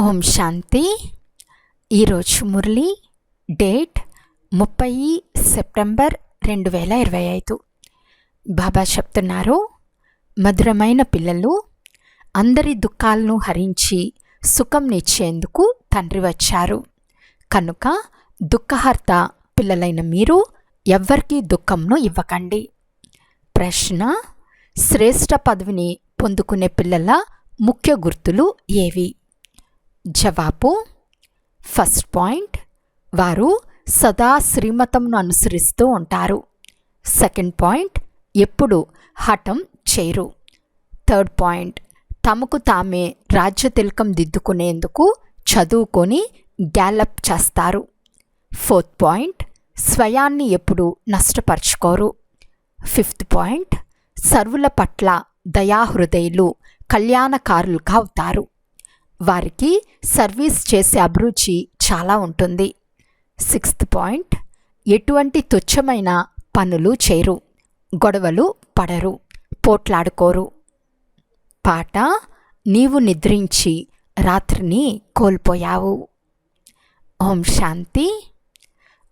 ఓం శాంతి. ఈరోజు మురళి డేట్ ముప్పై సెప్టెంబర్ రెండు వేల ఇరవై ఐదు. బాబా చెప్తున్నారు మధురమైన పిల్లలు అందరి దుఃఖాలను హరించి సుఖంనిచ్చేందుకు తండ్రి వచ్చారు. కనుక దుఃఖహర్త పిల్లలైన మీరు ఎవ్వరికీ దుఃఖంను ఇవ్వకండి. ప్రశ్న శ్రేష్ఠ పదవిని పొందుకునే పిల్లల ముఖ్య గుర్తులు ఏవి? జవాబు ఫస్ట్ పాయింట్ వారు సదా శ్రీమతంను అనుసరిస్తూ ఉంటారు. సెకండ్ పాయింట్ ఎప్పుడు హఠం చేయరు థర్డ్ పాయింట్ తమకు తామే రాజ్య తిలకం దిద్దుకునేందుకు చదువుకొని గ్యాలప్ చేస్తారు. ఫోర్త్ పాయింట్ స్వయాన్ని ఎప్పుడు నష్టపరుచుకోరు. ఫిఫ్త్ పాయింట్ సర్వుల పట్ల దయాహృదయులు కళ్యాణకారులుగా అవుతారు. వారికి సర్వీస్ చేసే అభిరుచి చాలా ఉంటుంది. సిక్స్త్ పాయింట్ ఎటువంటి తుచ్చమైన పనులు చేయరు గొడవలు పడరు పోట్లాడుకోరు. పాట నీవు నిద్రించి రాత్రిని కోల్పోయావు. ఓం శాంతి.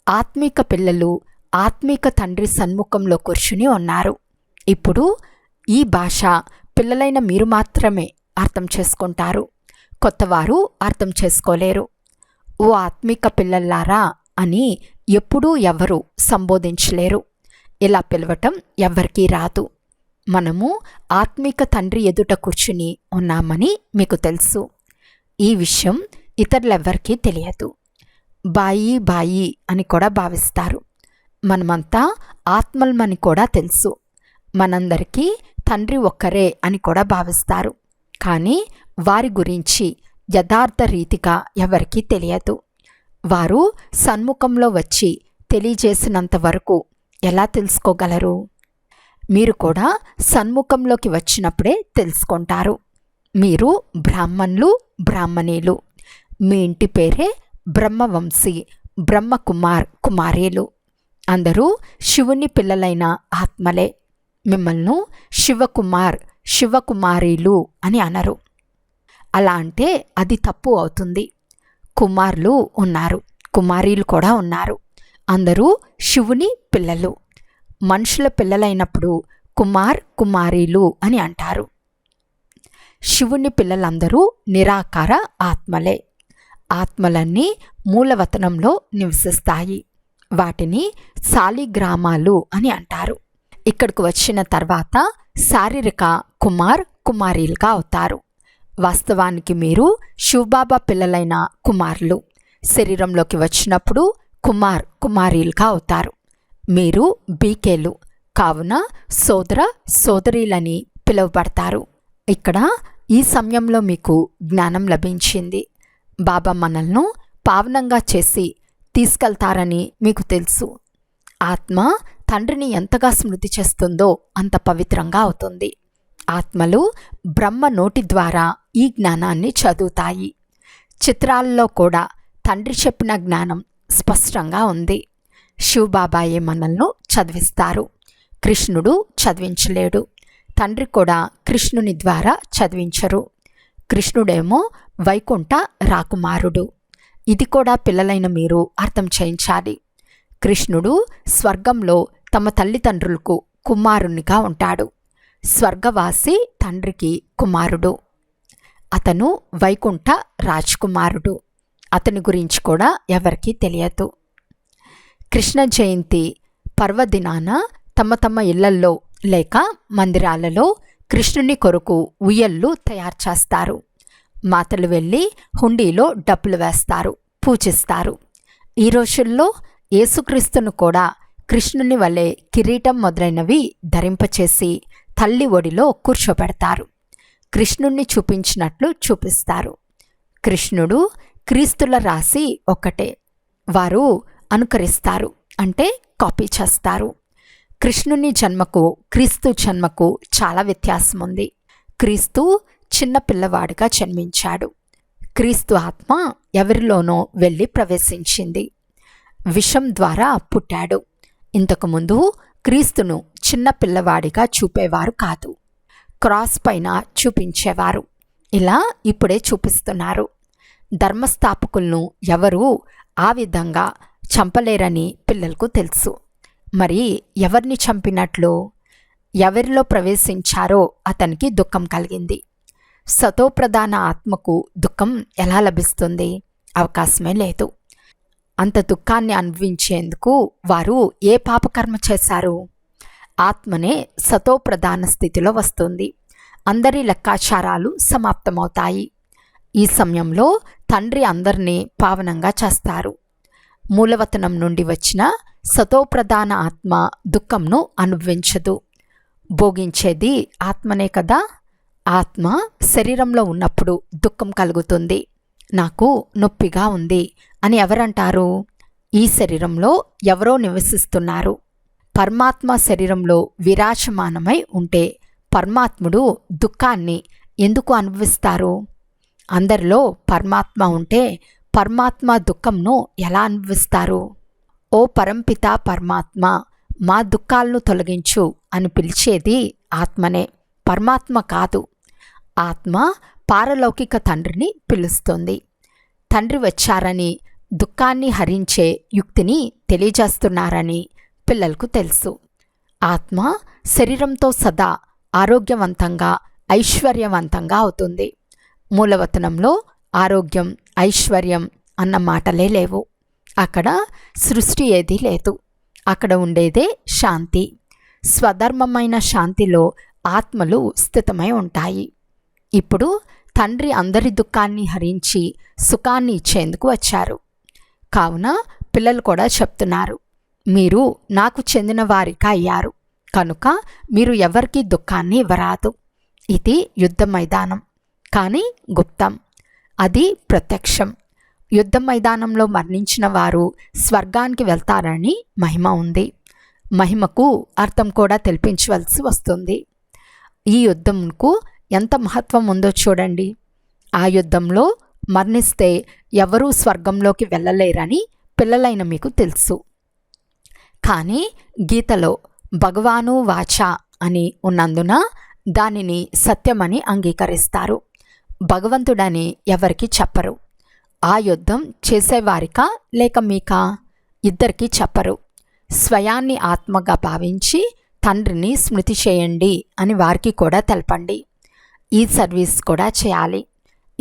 ఆత్మిక పిల్లలు ఆత్మిక తండ్రి సన్ముఖంలో కూర్చుని ఉన్నారు. ఇప్పుడు ఈ భాష పిల్లలైన మీరు మాత్రమే అర్థం చేసుకుంటారు. కొత్తవారు అర్థం చేసుకోలేరు. ఓ ఆత్మిక పిల్లల్లారా అని ఎప్పుడూ ఎవరు సంబోధించలేరు. ఇలా పిలవటం ఎవ్వరికీ రాదు. మనము ఆత్మిక తండ్రి ఎదుట కూర్చుని ఉన్నామని మీకు తెలుసు. ఈ విషయం ఇతరులెవ్వరికీ తెలియదు. బాయి బాయి అని కూడా భావిస్తారు. మనమంతా ఆత్మల్మని కూడా తెలుసు. మనందరికీ తండ్రి ఒక్కరే అని కూడా భావిస్తారు. కానీ వారి గురించి యథార్థ రీతిగా ఎవరికీ తెలియదు. వారు సన్ముఖంలో వచ్చి తెలియజేసినంత వరకు ఎలా తెలుసుకోగలరు? మీరు కూడా సన్ముఖంలోకి వచ్చినప్పుడే తెలుసుకుంటారు. మీరు బ్రాహ్మణులు బ్రాహ్మణీలు. మీ ఇంటి పేరే బ్రహ్మవంశీ బ్రహ్మకుమార్ కుమారేలు. అందరూ శివుని పిల్లలైన ఆత్మలే. మిమ్మల్ని శివకుమార్ శివకుమారీలు అని అనరు. అలా అంటే అది తప్పు అవుతుంది. కుమారులు ఉన్నారు. కుమారీలు కూడా ఉన్నారు. అందరూ శివుని పిల్లలు. మనుషుల పిల్లలైనప్పుడు కుమార్ కుమారీలు అని అంటారు. శివుని పిల్లలందరూ నిరాకార ఆత్మలే. ఆత్మలన్నీ మూలవతనంలో నివసిస్తాయి. వాటిని సాలిగ్రామాలు అని అంటారు. ఇక్కడికి వచ్చిన తర్వాత శారీరక కుమార్ కుమారీలుగా అవుతారు. వాస్తవానికి మీరు శివబాబా పిల్లలైన కుమారులు. శరీరంలోకి వచ్చినప్పుడు కుమార్ కుమారీలుగా అవుతారు. మీరు బీకేలు కావున సోదర సోదరీలని పిలువబడతారు. ఇక్కడ ఈ సమయంలో మీకు జ్ఞానం లభించింది. బాబా మనల్ని పావనంగా చేసి తీసుకెళ్తారని మీకు తెలుసు. ఆత్మ తండ్రిని ఎంతగా స్మృతి చేస్తుందో అంత పవిత్రంగా అవుతుంది. ఆత్మలు బ్రహ్మ నోటి ద్వారా ఈ జ్ఞానాన్ని చదువుతాయి. చిత్రాల్లో కూడా తండ్రి చెప్పిన జ్ఞానం స్పష్టంగా ఉంది. శివబాబాయే మనల్ని చదివిస్తారు. కృష్ణుడు చదివించలేడు. తండ్రి కూడా కృష్ణుని ద్వారా చదివించరు. కృష్ణుడేమో వైకుంఠ రాకుమారుడు. ఇది కూడా పిల్లలైన మీరు అర్థం చేయించాలి. కృష్ణుడు స్వర్గంలో తమ తల్లిదండ్రులకు కుమారునిగా ఉంటాడు. స్వర్గవాసి తండ్రికి కుమారుడు. అతను వైకుంఠ రాజ్కుమారుడు. అతని గురించి కూడా ఎవరికీ తెలియదు. కృష్ణ జయంతి పర్వదినాన తమ తమ ఇళ్ళల్లో లేక మందిరాలలో కృష్ణుని కొరకు ఉయ్యళ్ళు తయారు చేస్తారు. మాతలు వెళ్ళి హుండీలో డబ్బులు వేస్తారు పూజిస్తారు. ఈ రోజుల్లో యేసుక్రీస్తును కూడా కృష్ణుని వలె కిరీటం మొదలైనవి ధరింపచేసి తల్లి ఒడిలో కూర్చోబెడతారు. కృష్ణుణ్ణి చూపించినట్లు చూపిస్తారు. కృష్ణుడు క్రీస్తుల రాసి ఒకటే. వారు అనుకరిస్తారు అంటే కాపీ చేస్తారు. కృష్ణుని జన్మకు క్రీస్తు జన్మకు చాలా వ్యత్యాసం ఉంది క్రీస్తు చిన్న పిల్లవాడిగా జన్మించాడు. క్రీస్తు ఆత్మ ఎవరిలోనో వెళ్ళి ప్రవేశించింది. విషం ద్వారా పుట్టాడు. ఇంతకుముందు క్రీస్తును చిన్న పిల్లవాడిగా చూపేవారు కాదు. క్రాస్ పైన చూపించేవారు. ఇలా ఇప్పుడే చూపిస్తున్నారు. ధర్మస్థాపకులను ఎవరూ ఆ విధంగా చంపలేరని పిల్లలకు తెలుసు. మరి ఎవరిని చంపినట్లు? ఎవరిలో ప్రవేశించారో అతనికి దుఃఖం కలిగింది. సతోప్రధాన ఆత్మకు దుఃఖం ఎలా లభిస్తుంది? అవకాశమే లేదు. అంత దుఃఖాన్ని అనుభవించేందుకు వారు ఏ పాపకర్మ చేశారు? ఆత్మనే సతోప్రధాన స్థితిలో వస్తుంది. అందరి లెక్కాచారాలు సమాప్తమవుతాయి. ఈ సమయంలో తండ్రి అందరినీ పావనంగా చేస్తారు. మూలవతనం నుండి వచ్చిన సతోప్రధాన ఆత్మ దుఃఖంను అనుభవించదు. భోగించేది ఆత్మనే కదా. ఆత్మ శరీరంలో ఉన్నప్పుడు దుఃఖం కలుగుతుంది. నాకు నొప్పిగా ఉంది అని ఎవరంటారు? ఈ శరీరంలో ఎవరో నివసిస్తున్నారు? పరమాత్మ శరీరంలో విరాజమానమై ఉంటే పరమాత్ముడు దుఃఖాన్ని ఎందుకు అనుభవిస్తారు? అందరిలో పరమాత్మ ఉంటే పరమాత్మ దుఃఖంను ఎలా అనుభవిస్తారు? ఓ పరంపిత పరమాత్మ మా దుఃఖాలను తొలగించు అని పిలిచేది ఆత్మనే. పరమాత్మ కాదు. ఆత్మ పారలౌకిక తండ్రిని పిలుస్తుంది. తండ్రి వచ్చారని దుఃఖాన్ని హరించే యుక్తిని తెలియజేస్తున్నారని పిల్లలకు తెలుసు. ఆత్మ శరీరంతో సదా ఆరోగ్యవంతంగా ఐశ్వర్యవంతంగా అవుతుంది. మూలవతనంలో ఆరోగ్యం ఐశ్వర్యం అన్న మాటలే లేవు. అక్కడ సృష్టి ఏదీ లేదు. అక్కడ ఉండేదే శాంతి. స్వధర్మమైన శాంతిలో ఆత్మలు స్థితమై ఉంటాయి. ఇప్పుడు తండ్రి అందరి దుఃఖాన్ని హరించి సుఖాన్ని ఇచ్చేందుకు వచ్చారు. కావున పిల్లలు కూడా చెప్తున్నారు. మీరు నాకు చెందిన వారిగా అయ్యారు కనుక మీరు ఎవరికీ దుఃఖాన్ని ఇవ్వరాదు. ఇది యుద్ధ మైదానం. కానీ గుప్తం. అది ప్రత్యక్షం. యుద్ధ మైదానంలో మరణించిన వారు స్వర్గానికి వెళ్తారని మహిమ ఉంది. మహిమకు అర్థం కూడా తెలిపించవలసి వస్తుంది. ఈ యుద్ధంకు ఎంత మహత్వం ఉందో చూడండి. ఆ యుద్ధంలో మరణిస్తే ఎవరూ స్వర్గంలోకి వెళ్ళలేరని పిల్లలైన మీకు తెలుసు. కానీ గీతలో భగవాను వాచ అని ఉన్నందున దానిని సత్యమని అంగీకరిస్తారు. భగవంతుడని ఎవరికి చెప్పరు. ఆ యుద్ధం చేసేవారికా లేక మీకా? ఇద్దరికి చెప్పరు. స్వయాన్ని ఆత్మగా భావించి తండ్రిని స్మృతి చేయండి అని వారికి కూడా తెలపండి. ఈ సర్వీస్ కూడా చేయాలి.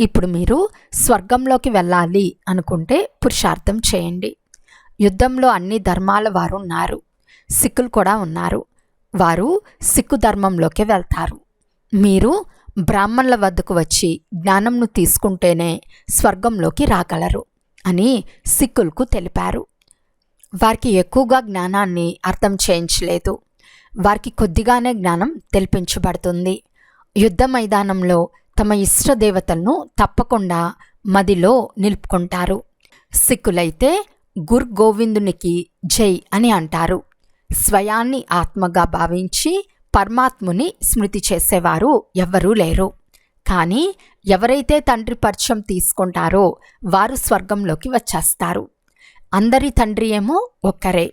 ఇప్పుడు మీరు స్వర్గంలోకి వెళ్ళాలి అనుకుంటే పురుషార్థం చేయండి. యుద్ధంలో అన్ని ధర్మాల వారు ఉన్నారు. సిక్కులు కూడా ఉన్నారు. వారు సిక్కు ధర్మంలోకి వెళ్తారు. మీరు బ్రాహ్మణుల వద్దకు వచ్చి జ్ఞానంను తీసుకుంటేనే స్వర్గంలోకి రాగలరు అని సిక్కులకు తెలిపారు. వారికి ఎక్కువగా జ్ఞానాన్ని అర్థం చేయించలేదు. వారికి కొద్దిగానే జ్ఞానం తెలిపించబడుతుంది. యుద్ధ మైదానంలో తమ ఇష్ట దేవతలను తప్పకుండా మదిలో నిలుపుకుంటారు. సిక్కులైతే గుర్ గోవిందునికి జై అని అంటారు. స్వయాన్ని ఆత్మగా భావించి పరమాత్ముని స్మృతి చేసేవారు ఎవ్వరూ లేరు. కానీ ఎవరైతే తండ్రి పరిచయం తీసుకుంటారో వారు స్వర్గంలోకి వచ్చేస్తారు. అందరి తండ్రి ఏమో ఒక్కరే.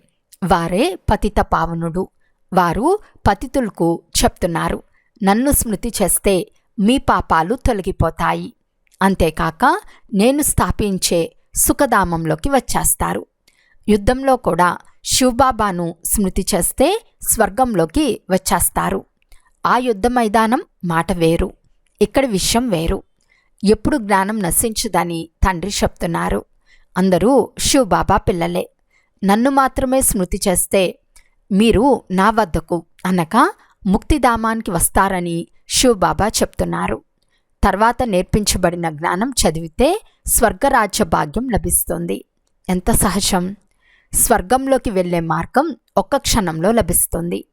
వారే పతిత పావనుడు. వారు పతితులకు చెప్తున్నారు నన్ను స్మృతి చేస్తే మీ పాపాలు తొలగిపోతాయి. అంతేకాక నేను స్థాపించే సుఖధామంలోకి వచ్చేస్తారు. యుద్ధంలో కూడా శివబాబాను స్మృతి చేస్తే స్వర్గంలోకి వచ్చేస్తారు. ఆ యుద్ధ మైదానం మాట వేరు ఇక్కడ విషయం వేరు. ఎప్పుడు జ్ఞానం నశించదని తండ్రి చెప్తున్నారు. అందరూ శివబాబా పిల్లలే. నన్ను మాత్రమే స్మృతి చేస్తే మీరు నా వద్దకు అనగా ముక్తిధామానికి వస్తారని శివబాబా చెప్తున్నారు. తర్వాత నేర్పించబడిన జ్ఞానం చదివితే స్వర్గరాజ్య భాగ్యం లభిస్తుంది. ఎంత సహజం? స్వర్గంలోకి వెళ్ళే మార్గం ఒక్క క్షణంలో లభిస్తుంది.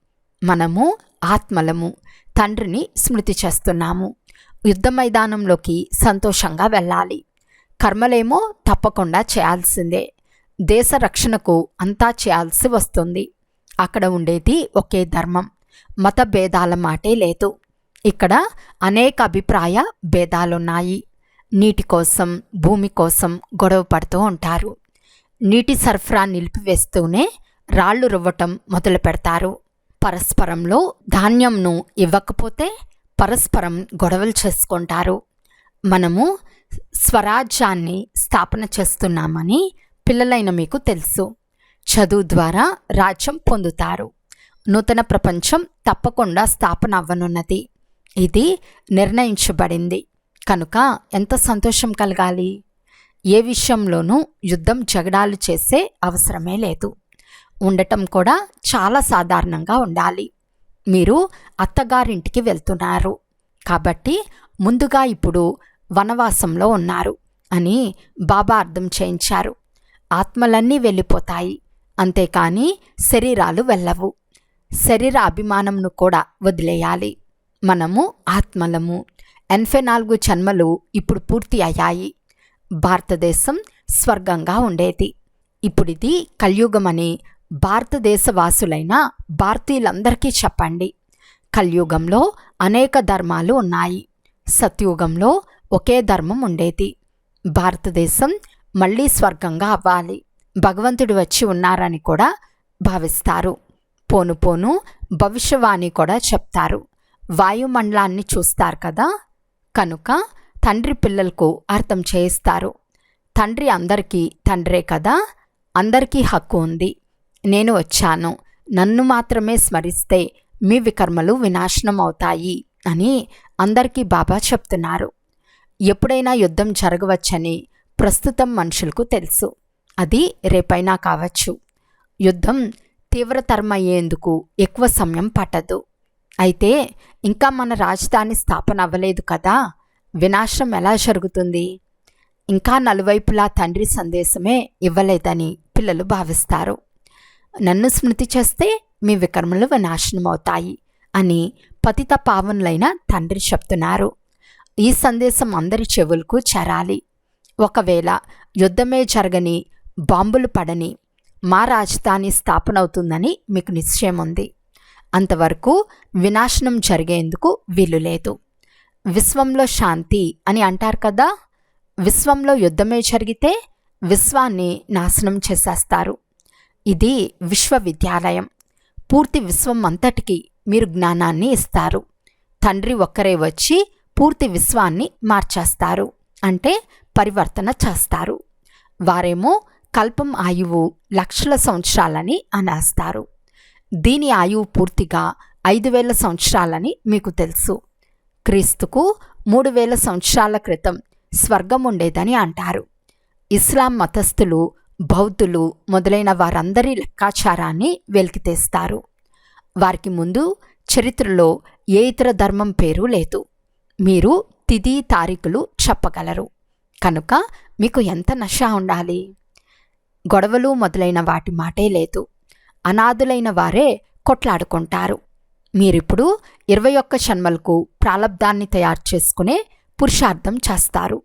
మనము ఆత్మలము తండ్రిని స్మృతి చేస్తున్నాము. యుద్ధ మైదానంలోకి సంతోషంగా వెళ్ళాలి. కర్మలేమో తప్పకుండా చేయాల్సిందే. దేశ రక్షణకు అంతా చేయాల్సి వస్తుంది. అక్కడ ఉండేది ఒకే ధర్మం. మత భేదాల మాటే లేదు. ఇక్కడ అనేక అభిప్రాయ భేదాలున్నాయి. నీటి కోసం భూమి కోసం గొడవ పడుతూ ఉంటారు. నీటి సరఫరా నిలిపివేస్తూనే రాళ్ళు రువ్వటం మొదలు పెడతారు. పరస్పరంలో ధాన్యంను ఇవ్వకపోతే పరస్పరం గొడవలు చేసుకుంటారు. మనము స్వరాజ్యాన్ని స్థాపన చేస్తున్నామని పిల్లలైన మీకు తెలుసు. చదువు ద్వారా రాజ్యం పొందుతారు. నూతన ప్రపంచం తప్పకుండా స్థాపన అవ్వనున్నది. ఇది నిర్ణయించబడింది. కనుక ఎంత సంతోషం కలగాలి? ఏ విషయంలోనూ యుద్ధం జగడాలు చేసే అవసరమే లేదు. ఉండటం కూడా చాలా సాధారణంగా ఉండాలి. మీరు అత్తగారింటికి వెళ్తున్నారు. కాబట్టి ముందుగా ఇప్పుడు వనవాసంలో ఉన్నారు అని బాబా అర్థం చేయించారు. ఆత్మలన్నీ వెళ్ళిపోతాయి. అంతేకాని శరీరాలు వెళ్ళవు. శరీర అభిమానంను కూడా వదిలేయాలి. మనము ఆత్మలము. ఎనభై నాలుగు జన్మలు ఇప్పుడు పూర్తి అయ్యాయి. భారతదేశం స్వర్గంగా ఉండేది. ఇప్పుడిది కలియుగమని భారతదేశ వాసులైన భారతీయులందరికీ చెప్పండి. కలియుగంలో అనేక ధర్మాలు ఉన్నాయి. సత్యుగంలో ఒకే ధర్మం ఉండేది. భారతదేశం మళ్ళీ స్వర్గంగా అవ్వాలి. భగవంతుడు వచ్చి ఉన్నారని కూడా భావిస్తారు. పోను పోను భవిష్యవాణి కూడా చెప్తారు. వాయుమండలాన్ని చూస్తారు కదా? కనుక తండ్రి పిల్లలకు అర్థం చేయిస్తారు. తండ్రి అందరికీ తండ్రే కదా అందరికీ హక్కు ఉంది. నేను వచ్చాను నన్ను మాత్రమే స్మరిస్తే మీ వికర్మలు వినాశనం అవుతాయి అని అందరికీ బాబా చెప్తున్నారు. ఎప్పుడైనా యుద్ధం జరగవచ్చని ప్రస్తుతం మనుషులకు తెలుసు. అది రేపైనా కావచ్చు. యుద్ధం తీవ్రతరమయ్యేందుకు ఎక్కువ సమయం పట్టదు. అయితే ఇంకా మన రాజధాని స్థాపన అవ్వలేదు కదా? వినాశనం ఎలా జరుగుతుంది? ఇంకా నలువైపులా తండ్రి సందేశమే ఇవ్వలేదని పిల్లలు భావిస్తారు. నన్ను స్మృతి చేస్తే మీ వికర్మలు వినాశనమవుతాయి అని పతిత పావనులైన తండ్రి చెప్తున్నారు. ఈ సందేశం అందరి చెవులకు చేరాలి. ఒకవేళ యుద్ధమే జరగని బాంబులు పడని మా రాజధాని స్థాపన అవుతుందని మీకు నిశ్చయం ఉంది. అంతవరకు వినాశనం జరిగేందుకు వీలు లేదు. విశ్వంలో శాంతి అని అంటారు కదా విశ్వంలో యుద్ధమే జరిగితే విశ్వాన్ని నాశనం చేసేస్తారు. ఇది విశ్వవిద్యాలయం. పూర్తి విశ్వం అంతటికి మీరు జ్ఞానాన్ని ఇస్తారు. తండ్రి ఒక్కరే వచ్చి పూర్తి విశ్వాన్ని మార్చేస్తారు అంటే పరివర్తన చేస్తారు. వారేమో కల్పం ఆయువు లక్షల సంవత్సరాలని అనేస్తారు. దీని ఆయువు పూర్తిగా ఐదు వేల సంవత్సరాలని మీకు తెలుసు. క్రీస్తుకు మూడు వేల సంవత్సరాల క్రితం స్వర్గం ఉండేదని అంటారు. ఇస్లాం మతస్థులు బౌద్ధులు మొదలైన వారందరి లెక్కాచారాన్ని వెలికితేస్తారు వారికి ముందు చరిత్రలో ఏ ఇతర ధర్మం పేరు లేదు. మీరు తిథి తారీఖులు చెప్పగలరు. కనుక మీకు ఎంత నష ఉండాలి? గొడవలు మొదలైన వాటి మాటే లేదు. అనాథులైన వారే కొట్లాడుకుంటారు. మీరిప్పుడు ఇరవై ఒక్క జన్మలకు ప్రాలబ్ధాన్ని తయారు చేసుకునే పురుషార్థం చేస్తారు.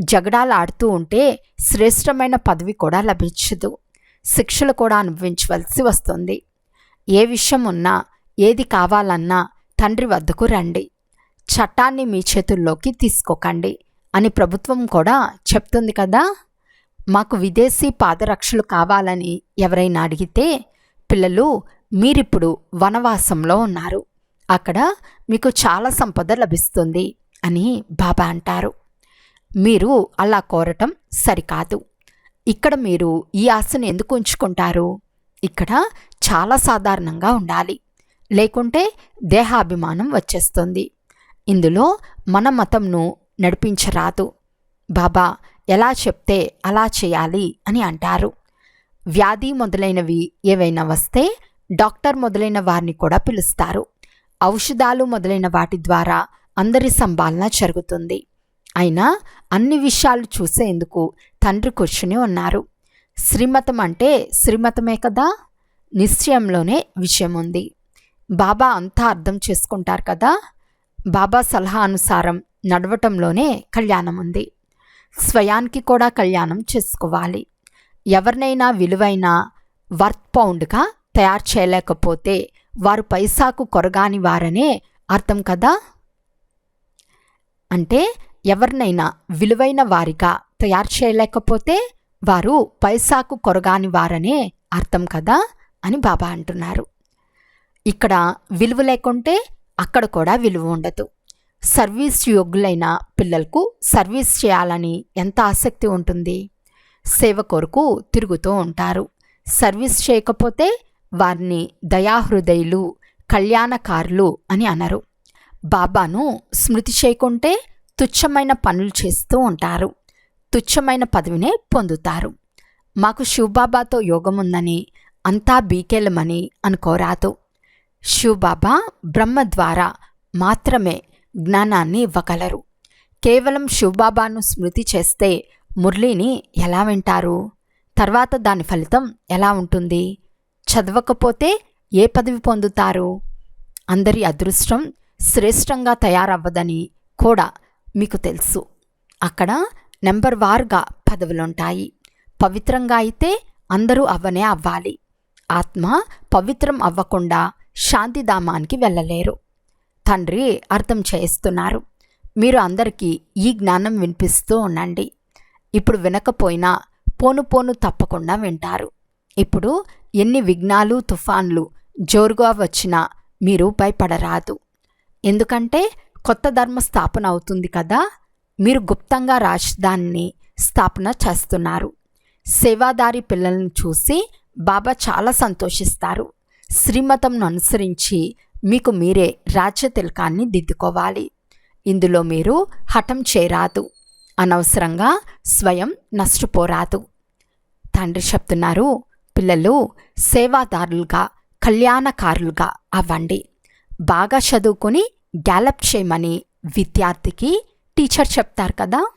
జగడాలు ఆడుతూ ఉంటే శ్రేష్టమైన పదవి కూడా లభించదు. శిక్షలు కూడా అనుభవించవలసి వస్తుంది. ఏ విషయం ఉన్నా ఏది కావాలన్నా తండ్రి వద్దకు రండి. చట్టాన్ని మీ చేతుల్లోకి తీసుకోకండి అని ప్రభుత్వం కూడా చెప్తుంది కదా. మాకు విదేశీ పాదరక్షలు కావాలని ఎవరైనా అడిగితే పిల్లలు మీరిప్పుడు వనవాసంలో ఉన్నారు. అక్కడ మీకు చాలా సంపద లభిస్తుంది అని బాబా అంటారు. మీరు అలా కోరటం సరికాదు. ఇక్కడ మీరు ఈ ఆశను ఎందుకు ఉంచుకుంటారు? ఇక్కడ చాలా సాధారణంగా ఉండాలి. లేకుంటే దేహాభిమానం వచ్చేస్తుంది. ఇందులో మన మతంను నడిపించరాదు. బాబా ఎలా చెప్తే అలా చేయాలి అని అంటారు. వ్యాధి మొదలైనవి ఏవైనా వస్తే డాక్టర్ మొదలైన వారిని కూడా పిలుస్తారు. ఔషధాలు మొదలైన వాటి ద్వారా అందరి సంభాళన జరుగుతుంది. అయినా అన్ని విషయాలు చూసేందుకు తండ్రి కూర్చుని ఉన్నారు. శ్రీమతం అంటే శ్రీమతమే కదా? నిశ్చయంలోనే విషయం ఉంది బాబా అంతా అర్థం చేసుకుంటారు కదా? బాబా సలహా అనుసారం నడవటంలోనే కళ్యాణం ఉంది స్వయానికి కూడా కళ్యాణం చేసుకోవాలి. ఎవరినైనా విలువైన వర్త్ పౌండ్గా తయారు చేయలేకపోతే వారు పైసాకు కొరగాని వారనే అర్థం కదా? అంటే ఎవరినైనా విలువైన వారిగా తయారు చేయలేకపోతే వారు పైసాకు కొరగాని వారనే అర్థం కదా? అని బాబా అంటున్నారు. ఇక్కడ విలువ లేకుంటే అక్కడ కూడా విలువ ఉండదు. సర్వీస్ యోగ్యులైన పిల్లలకు సర్వీస్ చేయాలని ఎంత ఆసక్తి ఉంటుంది? సేవ కొరకు తిరుగుతూ ఉంటారు. సర్వీస్ చేయకపోతే వారిని దయాహృదయులు కళ్యాణకారులు అని అనరు. బాబాను స్మృతి చేయకుంటే తుచ్చమైన పనులు చేస్తూ ఉంటారు. తుచ్చమైన పదవినే పొందుతారు. మాకు శివబాబాతో యోగం ఉందని అంతా బీకేలమని అనుకోరాదు. శివబాబా బ్రహ్మ ద్వారా మాత్రమే జ్ఞానాన్ని ఇవ్వగలరు. కేవలం శివబాబాను స్మృతి చేస్తే మురళిని ఎలా వింటారు? తర్వాత దాని ఫలితం ఎలా ఉంటుంది? చదవకపోతే ఏ పదవి పొందుతారు? అందరి అదృష్టం శ్రేష్టంగా తయారవ్వదని కూడా మీకు తెలుసు. అక్కడ నెంబర్ వార్గా పదవులుంటాయి. పవిత్రంగా అయితే అందరూ అవ్వనే అవ్వాలి. ఆత్మ పవిత్రం అవ్వకుండా శాంతిధామానికి వెళ్ళలేరు. తండ్రి అర్థం చేస్తున్నారు మీరు అందరికీ ఈ జ్ఞానం వినిపిస్తూ ఉండండి. ఇప్పుడు వినకపోయినా పోను పోను తప్పకుండా వింటారు. ఇప్పుడు ఎన్ని విఘ్నాలు తుఫాన్లు జోరుగా వచ్చినా మీరు భయపడరాదు. ఎందుకంటే కొత్త ధర్మ స్థాపన అవుతుంది కదా మీరు గుప్తంగా రాజధానిని స్థాపన చేస్తున్నారు. సేవాదారి పిల్లలను చూసి బాబా చాలా సంతోషిస్తారు. శ్రీమతంను అనుసరించి మీకు మీరే రాజ్య తిలకాన్ని దిద్దుకోవాలి. ఇందులో మీరు హఠం చేరాదు అనవసరంగా స్వయం నష్టపోరాదు. తండ్రి చెప్తున్నారు పిల్లలు సేవాదారులుగా కళ్యాణకారులుగా అవ్వండి. బాగా చదువుకొని గ్యాలప్ చేయమని విద్యార్థికి టీచర్ చెప్తారు కదా?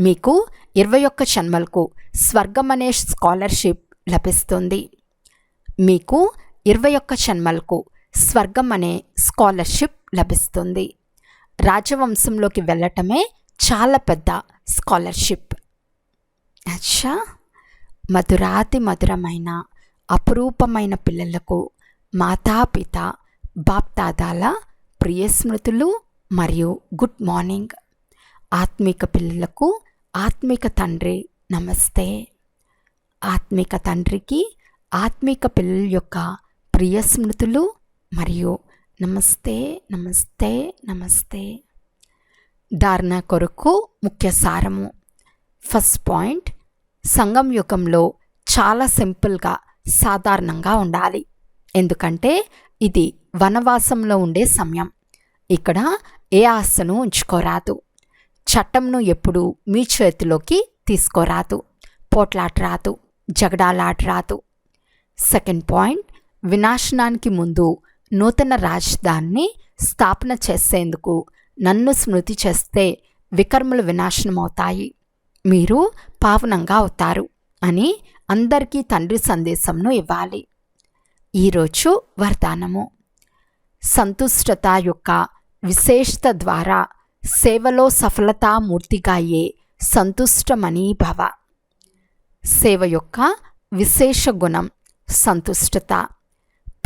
మీకు ఇరవై ఒక్క జన్మలకు స్వర్గం అనే స్కాలర్షిప్ లభిస్తుంది. మీకు ఇరవై ఒక్క జన్మలకు స్వర్గం అనే స్కాలర్షిప్ లభిస్తుంది. రాజవంశంలోకి వెళ్ళటమే చాలా పెద్ద స్కాలర్షిప్. అచ్చా! మధురాతి మధురమైన అపురూపమైన పిల్లలకు మాతాపిత బాప్తాదాల ప్రియ స్మృతులు మరియు గుడ్ మార్నింగ్. ఆత్మిక పిల్లలకు ఆత్మిక తండ్రి నమస్తే. ఆత్మిక తండ్రికి ఆత్మిక పిల్లల యొక్క ప్రియ స్మృతులు మరియు నమస్తే నమస్తే నమస్తే. ధారణ కొరకు ముఖ్య సారము. ఫస్ట్ పాయింట్ సంఘం యుగంలో చాలా సింపుల్గా సాధారణంగా ఉండాలి. ఎందుకంటే ఇది వనవాసంలో ఉండే సమయం. ఇక్కడ ఏ ఆశను ఉంచుకోరాదు. చట్టంను ఎప్పుడు మీ చేతిలోకి తీసుకోరాదు. పోట్లాట రాదు జగడాలాట రాదు సెకండ్ పాయింట్ వినాశనానికి ముందు నూతన రాజధానిని స్థాపన చేసేందుకు నన్ను స్మృతి చేస్తే వికర్మలు వినాశనమవుతాయి. మీరు పావనంగా అవుతారు అని అందరికీ తండ్రి సందేశంను ఇవ్వాలి. ఈరోజు వరదానము. సంతుష్టత యొక్క విశేషత ద్వారా సేవలో సఫలతామూర్తిగా అయ్యే సంతుష్టమని భవ. సేవ యొక్క విశేష గుణం సంతుష్టత.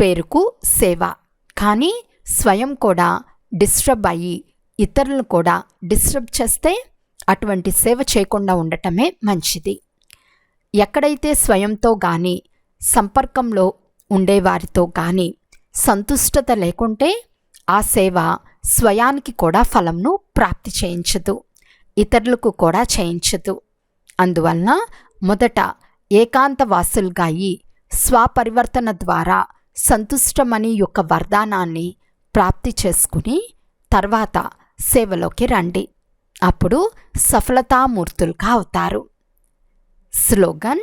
పేరుకు సేవ. కానీ స్వయం కూడా డిస్టర్బ్ అయ్యి ఇతరులను కూడా డిస్టర్బ్ చేస్తే అటువంటి సేవ చేయకుండా ఉండటమే మంచిది. ఎక్కడైతే స్వయంతో కానీ సంపర్కంలో ఉండేవారితో కానీ సంతుష్టత లేకుంటే ఆ సేవ స్వయానికి కూడా ఫలంను ప్రాప్తి చేయించదు. ఇతరులకు కూడా చేయించదు. అందువలన మొదట ఏకాంత వాసులుగా అయి స్వపరివర్తన ద్వారా సంతుష్టమని యొక్క వరదానాన్ని ప్రాప్తి చేసుకుని తర్వాత సేవలోకి రండి. అప్పుడు సఫలతామూర్తులుగా అవుతారు స్లోగన్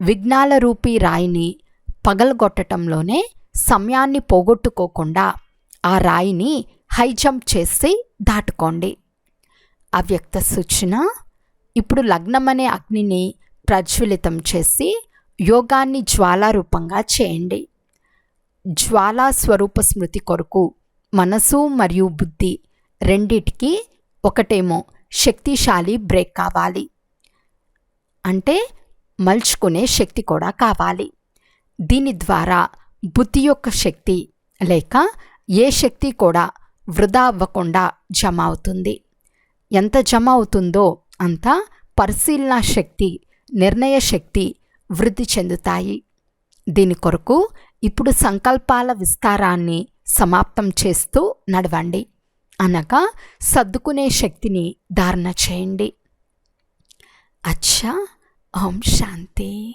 విఘ్నాల రూపీ రాయిని పగలగొట్టడంలోనే సమయాన్ని పోగొట్టుకోకుండా ఆ రాయిని హై జంప్ చేసి దాటుకోండి. అవ్యక్త సూచన ఇప్పుడు లగ్నమనే అగ్నిని ప్రజ్వలితం చేసి యోగాన్ని జ్వాలారూపంగా చేయండి. జ్వాలా స్వరూప స్మృతి కొరకు మనసు మరియు బుద్ధి రెండిటికి ఒకటేమో శక్తిశాలి బ్రేక్ కావాలి. అంటే మలుచుకునే శక్తి కూడా కావాలి. దీని ద్వారా బుద్ధి యొక్క శక్తి లేక ఏ శక్తి కూడా వృధా అవ్వకుండా జమ అవుతుంది. ఎంత జమ అవుతుందో అంత పరిశీలన శక్తి నిర్ణయ శక్తి వృద్ధి చెందుతాయి. దీని కొరకు ఇప్పుడు సంకల్పాల విస్తారాన్ని సమాప్తం చేస్తూ నడవండి. అనగా సర్దుకునే శక్తిని ధారణ చేయండి. అచ్చా ఓం శాంతి.